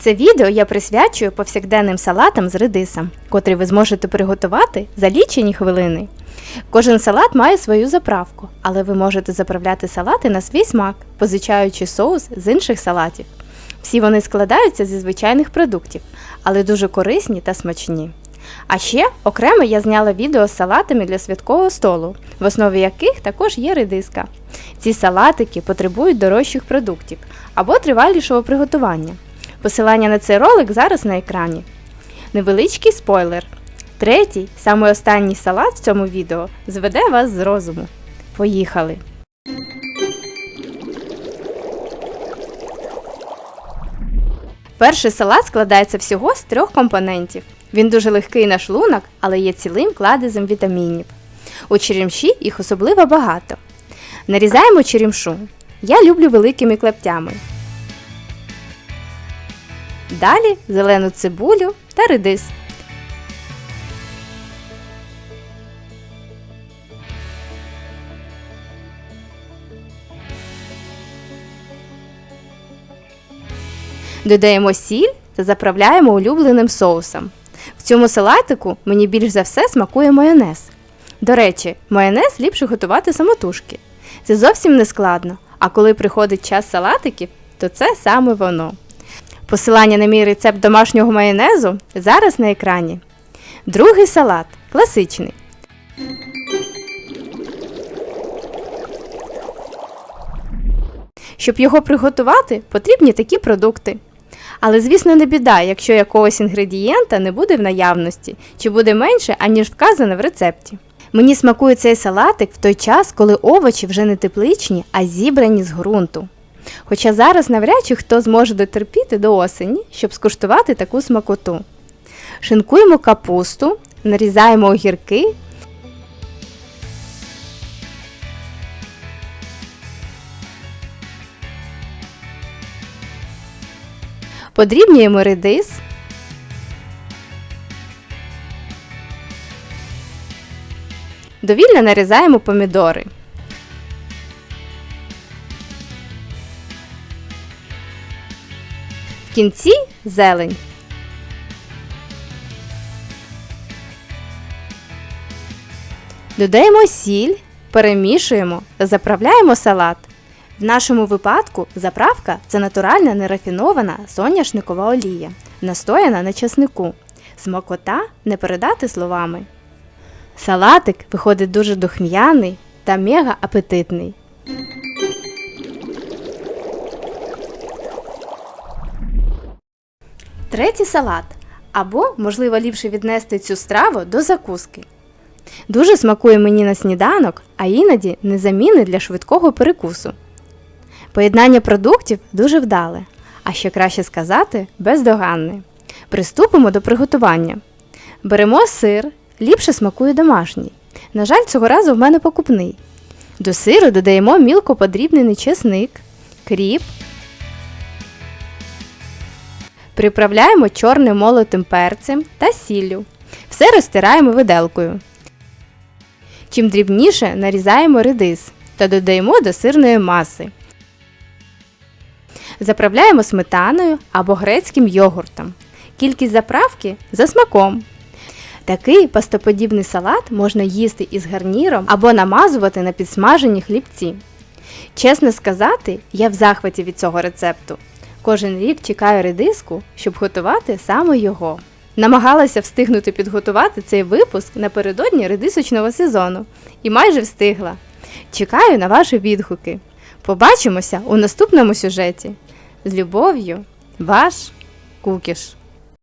Це відео я присвячую повсякденним салатам з редисом, котрі ви зможете приготувати за лічені хвилини. Кожен салат має свою заправку, але ви можете заправляти салати на свій смак, позичаючи соус з інших салатів. Всі вони складаються зі звичайних продуктів, але дуже корисні та смачні. А ще окремо я зняла відео з салатами для святкового столу, в основі яких також є редиска. Ці салатики потребують дорожчих продуктів або тривалішого приготування. Посилання на цей ролик зараз на екрані. Невеличкий спойлер. Третій, саме останній салат в цьому відео зведе вас з розуму. Поїхали! Перший салат складається всього з трьох компонентів. Він дуже легкий на шлунок, але є цілим кладезем вітамінів. У черемші їх особливо багато. Нарізаємо черемшу. Я люблю великими клептями. Далі зелену цибулю та редис. Додаємо сіль та заправляємо улюбленим соусом. В цьому салатику мені більш за все смакує майонез. До речі, майонез ліпше готувати самотужки. Це зовсім не складно, а коли приходить час салатиків, то це саме воно. Посилання на мій рецепт домашнього майонезу зараз на екрані. Другий салат класичний. Щоб його приготувати, потрібні такі продукти. Але, звісно, не біда, якщо якогось інгредієнта не буде в наявності, чи буде менше, аніж вказано в рецепті. Мені смакує цей салатик в той час, коли овочі вже не тепличні, а зібрані з ґрунту. Хоча зараз навряд чи хто зможе дотерпіти до осені, щоб скуштувати таку смакоту. Шинкуємо капусту, нарізаємо огірки. Подрібнюємо редис. Довільно нарізаємо помідори. Кінці зелень. Додаємо сіль, перемішуємо та заправляємо салат. В нашому випадку заправка це натуральна нерафінована соняшникова олія, настояна на часнику. Смакота не передати словами. Салатик виходить дуже духм'яний та мега апетитний. Третій салат. Або, можливо, ліпше віднести цю страву до закуски. Дуже смакує мені на сніданок, а іноді незамінний для швидкого перекусу. Поєднання продуктів дуже вдале, а ще краще сказати, бездоганне. Приступимо до приготування. Беремо сир, ліпше смакує домашній. На жаль, цього разу в мене покупний. До сиру додаємо мілко подрібнений чесник, кріп. Приправляємо чорним молотим перцем та сіллю. Все розтираємо виделкою. Чим дрібніше нарізаємо редис та додаємо до сирної маси. Заправляємо сметаною або грецьким йогуртом. Кількість заправки за смаком. Такий пастоподібний салат можна їсти із гарніром або намазувати на підсмажені хлібці. Чесно сказати, я в захваті від цього рецепту. Кожен рік чекаю редиску, щоб готувати саме його. Намагалася встигнути підготувати цей випуск напередодні редисочного сезону і майже встигла. Чекаю на ваші відгуки. Побачимося у наступному сюжеті. З любов'ю, ваш Кукіш.